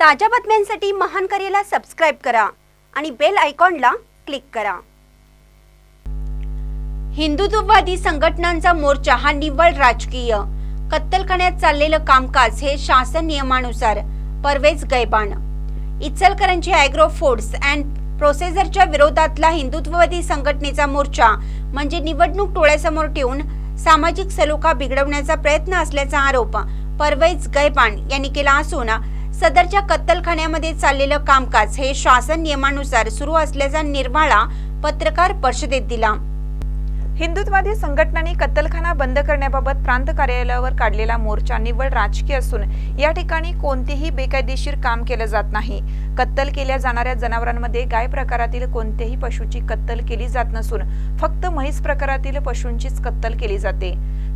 ताज्या बातम्यांसाठी महान करेला सबस्क्राईब करा आणि बेल आयकॉनला क्लिक करा. हिंदुत्ववादी संघटनांचा मोर्चा हा निव्वळ राजकीय. कत्तलखान्यात चाललेलं कामकाज हे शासन नियमानुसार Parvez Gaiban. Ichalkaranji Agro Foods and प्रोसेसरच्या विरोधातला हिंदुत्ववादी संघटनेचा मोर्चा म्हणजे निवडणूक टोळ्यासमोर ठेवून सामाजिक सलोखा बिघडवण्याचा प्रयत्न असल्याचा आरोप परवेज गैबान यांनी केला असून सदरच्या कत्तलखान्यामध्ये चाललेलं कामकाज हे शासन नियमानुसार सुरू असल्याचा निर्वाळा पत्रकार परिषदेत दिला. हिंदुत्वादी संघटनांनी कत्तलखाना बंद करण्याबाबत प्रांत कार्यालयावर काढलेला मोर्चा निव्वळ राजकीय असून या ठिकाणी कोणतेही बेकायदेशीर काम केलं जात नाही. कत्तल केल्या जाणाऱ्या जनावरांमध्ये गाय प्रकारातील कोणत्याही पशुची कत्तल केली जात नसून फक्त म्हैस प्रकारातील पशूंचीच कत्तल केली जाते.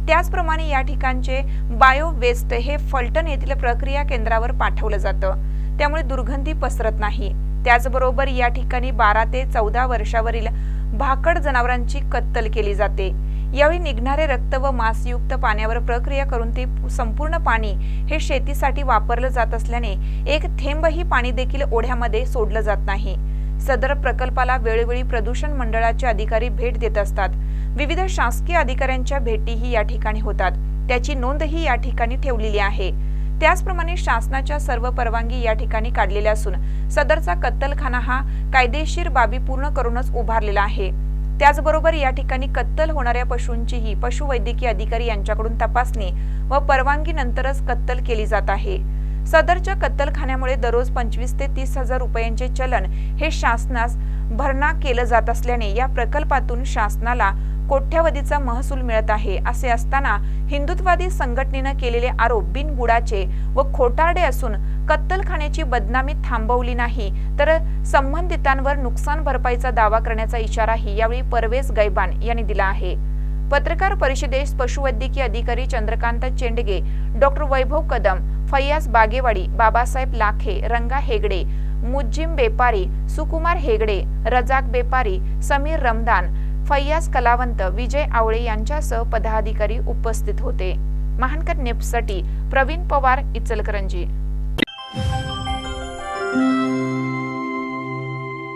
त्याचप्रमाणे या ठिकाणचे बायो वेस्ट हे फलटण येथील प्रक्रिया केंद्रावर पाठवलं जातं. त्यामुळे दुर्गंधी पसरत नाही. त्याचबरोबर या ठिकाणी बारा ते चौदा वर्षावरील भाकड जनावरांची कत्तल केली जाते. यावेळी निघणारे रक्त व मांसयुक्त पाण्यावर प्रक्रिया करून ते संपूर्ण पाणी हे शेतीसाठी वापरलं जात असल्याने एक थेंबही पाणी देखील ओढ्यामध्ये सोडलं जात नाही. सदर प्रकल्पाला वेळोवेळी प्रदूषण मंडळाचे अधिकारी भेट देत असतात. विविध शासकीय अधिकाऱ्यांच्या भेटीही या ठिकाणी होतात. त्याची नोंदही या ठिकाणी ठेवलेली आहे. त्याचप्रमाणे शासनाच्या सर्व परवानगी या ठिकाणी काढलेल्या असून सदरचा कत्तलखाना हा कायदेशीर बाबी पूर्ण करूनच उभारलेला आहे. त्याचबरोबर या ठिकाणी कत्तल होणाऱ्या पशूंचीही पशुवैद्यकीय अधिकारी यांच्याकडून तपासणी व परवानगीनंतरच कत्तल केली जात आहे. सदरच्या कत्तलखान्यामुळे दररोज पंचवीस ते तीस हजार रुपयांचे चलन हे शासनास भरणा केलं जात असल्याने या प्रकल्पातून शासनाला कोट्यावधीचा महसूल मिळत आहे असे असताना हिंदुत्वादी संघटनेनं केलेले आरोप बिनबुडाचे व खोटारडे असून कत्तलखान्याची बदनामी थांबवली नाही तर संबंधितांवर नुकसान भरपाईचा दावा करण्याचा इशाराही यावेळी परवेज गैबान यांनी दिला आहे. पत्रकार परिषदेस पशुवैद्यकीय अधिकारी चंद्रकांत चेंडगे डॉक्टर वैभव कदम फैयाज बागेवाडी बाबासाहेब लाखे रंगा हेगडे मुज्जिम बेपारी सुकुमार हेगडे रजाक बेपारी समीर रमदान फैयाज कलावंत विजय आवळे यांच्यासह पदाधिकारी उपस्थित होते. महानकर नेपसाठी प्रवीण पवार इचलकरंजी.